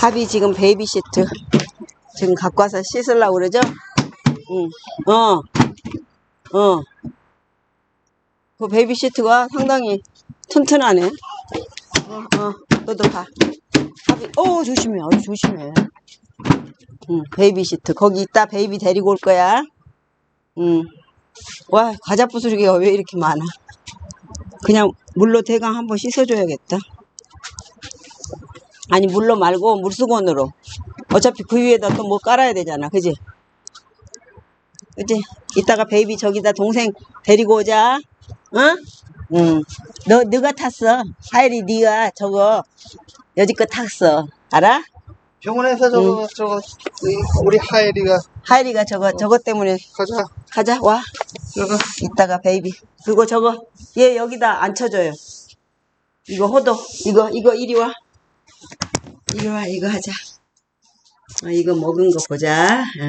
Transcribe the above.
합이 지금 베이비 시트 지금 갖고 와서 씻으려고 그러죠? 응. 어. 어. 그 베이비 시트가 상당히 튼튼하네. 어, 어. 너도 봐. 합이, 어, 조심해. 아주 조심해. 응, 베이비 시트. 거기 있다 베이비 데리고 올 거야. 응. 와, 과자 부스러기가 왜 이렇게 많아? 그냥 물로 대강 한번 씻어줘야겠다. 아니 물로 말고 물수건으로. 어차피 그 위에다 또 뭐 깔아야 되잖아. 그지? 그지? 이따가 베이비 저기다 동생 데리고 오자. 응? 응너 너가 탔어. 하일이 네가 저거 여지껏 탔어. 알아? 병원에서 저거 저거 이- 우리 하엘이가 하일이가 저거 저거 때문에 가자. 가자 와. 저거. 이따가 베이비. 그리고 저거 얘 여기다 앉혀줘요. 이거 호도. 이거 이거 이리 와 이리 와 이거 하자 어, 이거 먹은 거 보자 응.